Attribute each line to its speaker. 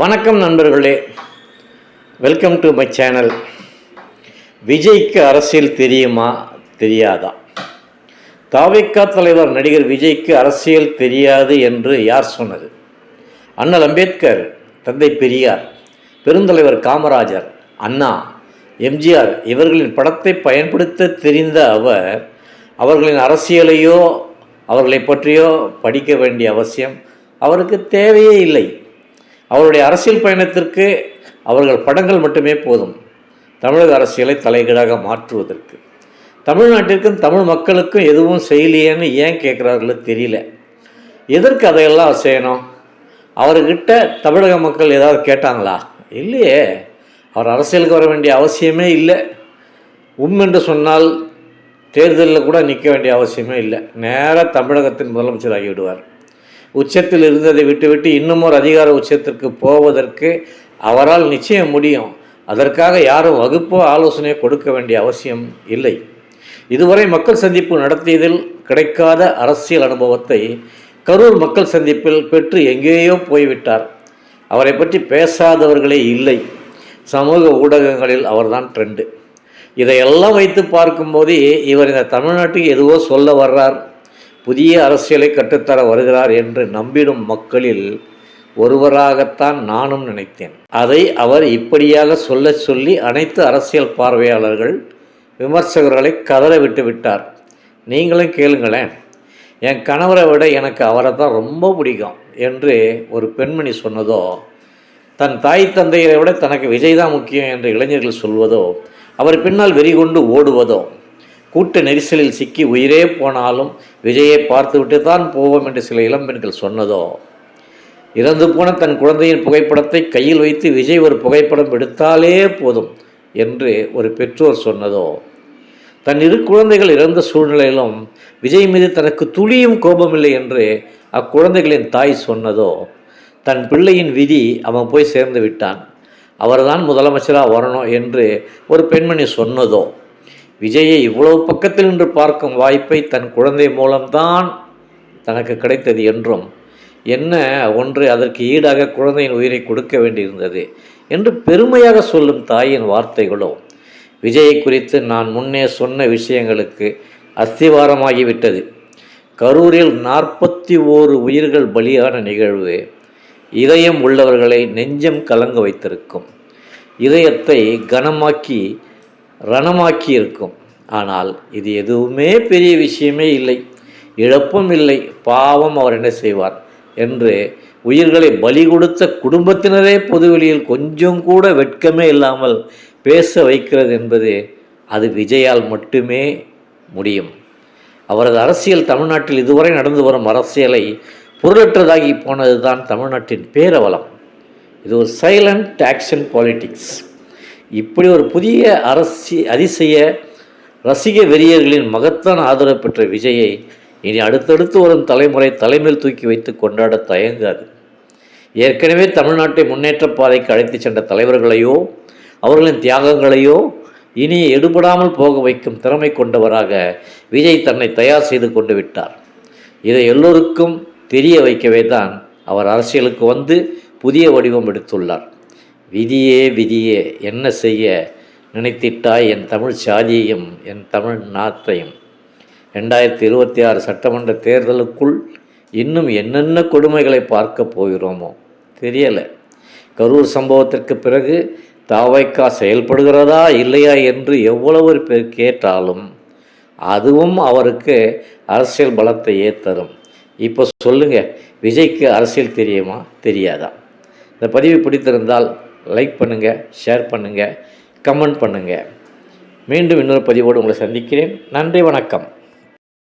Speaker 1: வணக்கம் நண்பர்களே. Welcome to my channel விஜய்க்கு அரசியல் தெரியுமா? தெரியாதா? தாவிக்கா தலைவர் நடிகர் விஜய்க்கு அரசியல் தெரியாது என்று யார் சொன்னது? அண்ணல் அம்பேத்கர் தந்தை பெரியார் பெருந்தலைவர் காமராஜர் அண்ணா எம்ஜிஆர் இவர்களின் படத்தை பயன்படுத்த தெரிந்த அவர் அவர்களின் அரசியலையோ அவர்களை பற்றியோ படிக்க வேண்டிய அவசியம் அவருக்கு தேவையே இல்லை. அவருடைய அரசியல் பயணத்திற்கு அவர்கள் படங்கள் மட்டுமே போதும். தமிழக அரசியலை தலைகீழாக மாற்றுவதற்கு. தமிழ்நாட்டிற்கும் தமிழ் மக்களுக்கும் எதுவும் செய்யலையேன்னு ஏன் கேட்குறார்களோ தெரியல. எதற்கு அதையெல்லாம் செய்யணும் அவர்கிட்ட தமிழக மக்கள் ஏதாவது கேட்டாங்களா? இல்லையே. அவர் அரசியலுக்கு வர வேண்டிய அவசியமே இல்லை. உம் என்று சொன்னால் தேர்தலில் கூட நிற்க வேண்டிய அவசியமே இல்லை. நேராக தமிழகத்தின் முதலமைச்சர் ஆகிவிடுவார் உச்சத்தில் இருந்ததை விட்டுவிட்டு இன்னும் ஒரு அதிகார உச்சத்திற்கு போவதற்கு அவரால் நிச்சயம் முடியும். அதற்காக யாரும் வகுப்போ ஆலோசனையோ கொடுக்க வேண்டிய அவசியம் இல்லை. இதுவரை மக்கள் சந்திப்பு நடத்தியதில் கிடைக்காத அரசியல் அனுபவத்தை கரூர் மக்கள் சந்திப்பில் பெற்று எங்கேயோ போய்விட்டார். அவரை பற்றி பேசாதவர்களே இல்லை. சமூக ஊடகங்களில் அவர்தான் ட்ரெண்டு இதையெல்லாம் வைத்து பார்க்கும்போது இவர் இந்த தமிழ்நாட்டுக்கு எதுவோ சொல்ல வர்றார். புதிய அரசியலை கற்றுத்தர வருகிறார் என்று நம்பிடும் மக்களில் ஒருவராகத்தான் நானும் நினைத்தேன். அதை அவர் இப்படியாக சொல்ல சொல்லி அனைத்து அரசியல் பார்வையாளர்கள் விமர்சகர்களை கதற விட்டு விட்டார். நீங்களும் கேளுங்களேன் என் கணவரை விட எனக்கு அவரை தான் ரொம்ப பிடிக்கும் என்று ஒரு பெண்மணி சொன்னதோ தன் தாய் தந்தையரை விட தனக்கு விஜய் தான் முக்கியம் என்று இளைஞர்கள் சொல்வதோ அவர் பின்னால் வெறி கொண்டு ஓடுவதோ கூட்ட நெரிசலில் சிக்கி உயிரே போனாலும் விஜயை பார்த்துவிட்டு தான் போவோம் என்று சில இளம்பெண்கள் சொன்னதோ? இறந்து போன தன் குழந்தையின் புகைப்படத்தை கையில் வைத்து விஜய் ஒரு புகைப்படம் எடுத்தாலே போதும் என்று ஒரு பெற்றோர் சொன்னதோ? தன் இரு குழந்தைகள் இறந்த சூழ்நிலையிலும் விஜய் மீது தனக்கு துளியும் கோபமில்லை என்று அக்குழந்தைகளின் தாய் சொன்னதோ? தன் பிள்ளையின் விதி அவன் போய் சேர்ந்து விட்டான். அவர்தான் முதலமைச்சராக வரணும் என்று ஒரு பெண்மணி சொன்னதோ? விஜயை இவ்வளவு பக்கத்தில் நின்று பார்க்கும் வாய்ப்பை தன் குழந்தை மூலம்தான் தனக்கு கிடைத்தது என்றும் என்ன ஒன்று அதற்கு ஈடாக குழந்தையின் உயிரை கொடுக்க வேண்டியிருந்தது என்று பெருமையாக சொல்லும் தாயின் வார்த்தைகளோ விஜயை குறித்து நான் முன்னே சொன்ன விஷயங்களுக்கு அஸ்திவாரமாகிவிட்டது. கரூரில் நாற்பத்தி ஓரு உயிர்கள் பலியான நிகழ்வு இதயம் உள்ளவர்களை நெஞ்சம் கலங்க வைத்திருக்கும். இதயத்தை கனமாக்கி ரணமாக்கி இருக்கும் ஆனால் இது எதுவுமே பெரிய விஷயமே இல்லை. இழப்பும் இல்லை. பாவம் அவர் என்ன செய்வார் என்று உயிர்களை பலி கொடுத்த குடும்பத்தினரே பொதுவெளியில் கொஞ்சம் கூட வெட்கமே இல்லாமல் பேச வைக்கிறது என்பது அது விஜயால் மட்டுமே முடியும். அவரது அரசியல் தமிழ்நாட்டில் இதுவரை நடந்து வரும் அரசியலை பொருளற்றதாகி போனது தான் தமிழ்நாட்டின் பேரவலம். இது ஒரு சைலண்ட் ஆக்ஷன் பாலிட்டிக்ஸ் இப்படி ஒரு புதிய அரசி அதிசய ரசிக வெறியர்களின் மகத்தான ஆதரவு பெற்ற விஜயை இனி அடுத்தடுத்து வரும் தலைமுறை தலைமையில் தூக்கி வைத்து கொண்டாட தயங்காது. ஏற்கனவே தமிழ்நாட்டை முன்னேற்ற பாதைக்கு அழைத்துச் சென்ற தலைவர்களையோ அவர்களின் தியாகங்களையோ இனி எடுபடாமல் போக வைக்கும் திறமை கொண்டவராக விஜய் தன்னை தயார் செய்து கொண்டு விட்டார். இதை எல்லோருக்கும் தெரிய வைக்கவே தான் அவர் அரசியலுக்கு வந்து புதிய வடிவம் எடுத்துள்ளார். விதியே விதியே என்ன செய்ய? நினைத்திட்டாய் என் தமிழ் சாதியையும் என் தமிழ் நாட்டையும். ரெண்டாயிரத்தி இருபத்தி ஆறு சட்டமன்ற தேர்தலுக்குள் இன்னும் என்னென்ன கொடுமைகளை பார்க்க போகிறோமோ? தெரியலை. கரூர் சம்பவத்திற்கு பிறகு தாவைக்கா செயல்படுகிறதா இல்லையா என்று எவ்வளவு பேர் கேட்டாலும் அதுவும் அவருக்கு அரசியல் பலத்தையே தரும். இப்போ சொல்லுங்கள் விஜய்க்கு அரசியல் தெரியுமா? தெரியாதா? இந்த பதிவு பிடித்திருந்தால் லைக் பண்ணுங்கள் ஷேர் பண்ணுங்கள் கமெண்ட் பண்ணுங்கள் மீண்டும் இன்னொரு பதிவோடு உங்களை சந்திக்கிறேன். நன்றி வணக்கம்.